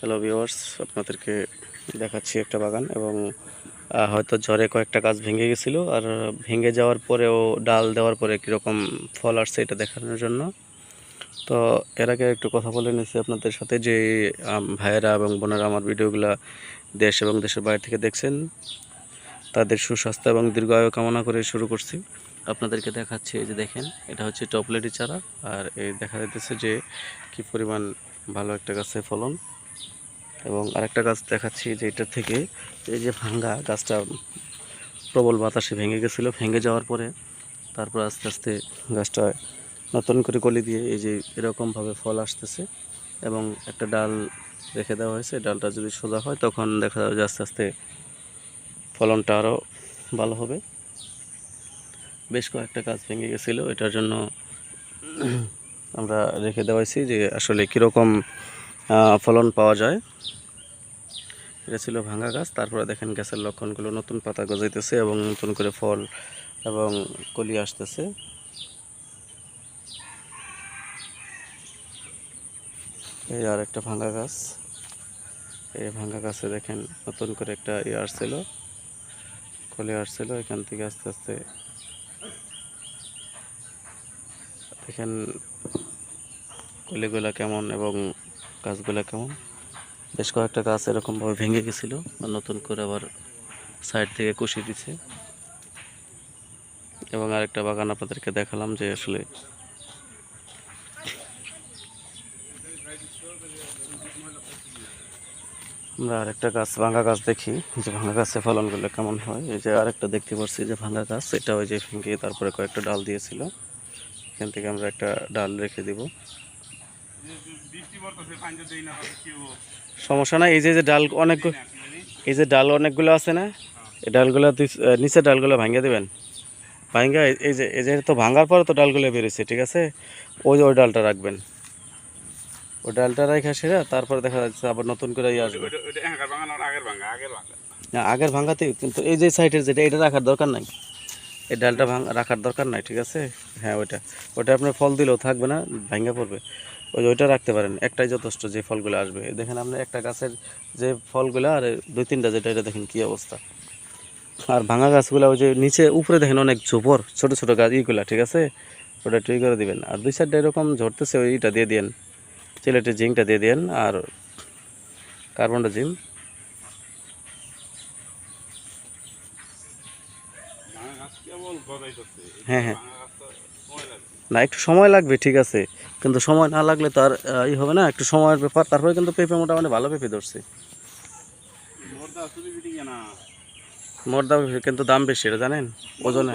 Hello viewers আপনাদেরকে দেখাচ্ছি একটা বাগান এবং হয়তো ঝড়ে কয়েকটা গাছ ভেঙে গেছিল, আর ভেঙে যাওয়ার পরেও ডাল দেওয়ার পরে কীরকম ফল আসছে এটা দেখানোর জন্য। তো এর আগে একটু কথা বলে নিয়েছি আপনাদের সাথে যে ভাইয়েরা এবং বোনেরা আমার ভিডিওগুলো দেশ এবং দেশের বাইরে থেকে দেখছেন, তাদের সুস্বাস্থ্য এবং দীর্ঘায়ু কামনা করে শুরু করছি। আপনাদেরকে দেখাচ্ছি এই যে দেখেন, এটা হচ্ছে টপলেটি চারা, আর এই দেখা যাইতেছে যে কি পরিমাণ ভালো একটা গাছের ফলন। এবং আরেকটা গাছ দেখাচ্ছি যে এটা থেকে এই যে ভাঙ্গা গাছটা, প্রবল বাতাসে ভেঙে গেছিল। ভেঙে যাওয়ার পরে তারপর আস্তে আস্তে গাছটা নতুন করে কলি দিয়ে এই যে এরকমভাবে ফল আসতেছে এবং একটা ডাল রেখে দেওয়া হয়েছে। ডালটা যদি সোজা হয়, তখন দেখা যাবে যে আস্তে আস্তে ফলনটা আরও ভালো হবে। বেশ কয়েকটা গাছ ভেঙে গেছিল। এটার জন্য আমরা রেখে দেওয়াইছি যে আসলে কীরকম ফলন পাওয়া যায়। এটা ছিল ভাঙা গাছ। তারপরে দেখেন গাছের লক্ষণগুলো। নতুন পাতা গজাইতেছে এবং নতুন করে ফল এবং কলি আসতেছে। এই আর একটা ভাঙা গাছ। এই ভাঙা গাছে দেখেন নতুন করে একটা ইয়ে আসছিল। কলি আসছিল, এখান থেকে আস্তে আস্তে দেখেন কলিগুলা কেমন এবং গাছগুলা কেমন? বেশ কয়েকটা গাছ এরকমভাবে ভেঙে গেছিল নতুন করে আবার সাইড থেকে কষিয়ে দিছে এবং আরেকটা বাগান আপনাদেরকে দেখালাম যে আসলে আমরা আরেকটা গাছ, ভাঙা গাছ দেখি, যে ভাঙা গাছে ফলনগুলো কেমন হয়। এই যে আরেকটা দেখতে পাচ্ছি যে ভাঙা গাছ, এটা ওই যে ভেঙে তারপরে কয়েকটা ডাল দিয়েছিল। এখান থেকে আমরা একটা ডাল রেখে দিব। সমস্যা নাই এই যে ডাল অনেক এই যে ডাল অনেকগুলো আছে না এই ডালগুলো নিচের ডালগুলো ভাঙিয়ে দেবেন। ভাঙ্গা এই যে এই যে তো ভাঙার পরে তো ডালগুলো বেরোচ্ছে ঠিক আছে? ওই যে ওই ডালটা রাখবেন। ওই ডালটা রাখা সেরা তারপরে দেখা যাচ্ছে আবার নতুন করে ইয়ে আসবে। না আগের ভাঙাতে কিন্তু এই যে সাইডের যেটা এটা রাখার দরকার নাই। এই ডালটা ভাঙ- রাখার দরকার নাই, ঠিক আছে? হ্যাঁ ওইটা। ওটা আপনার ফল দিলেও থাকবে না ভাঙ্গা পড়বে। ওই ওইটা রাখতে পারেন, একটাই যথেষ্ট যে ফলগুলো আসবে। দেখেন আপনি একটা গাছের যে ফলগুলো, আর দুই তিনটা যেটা, এটা দেখেন কী অবস্থা। আর ভাঙা গাছগুলো ওই যে নিচে, উপরে দেখেন অনেক ঝোপর, ছোট ছোট গাছ, ইগুলা, ঠিক আছে? ওটা টুই করে দিবেন। আর দুই সাইডটা এরকম ঝরতেছে ওইটা দিয়ে দিন চিলেটের জিঙ্কটা দিয়ে দিন আর কার্বনটা জিম হ্যাঁ হ্যাঁ। না একটু সময় লাগবে ঠিক আছে। কিন্তু সময় না লাগলে তো আর ই হবে না একটু সময়ের ব্যাপার। তারপরে কিন্তু পেঁপে মোটামুটি ভালো পেঁপে ধরছে। মোর দাম কিন্তু দাম বেশি এটা জানেন? ওজনে।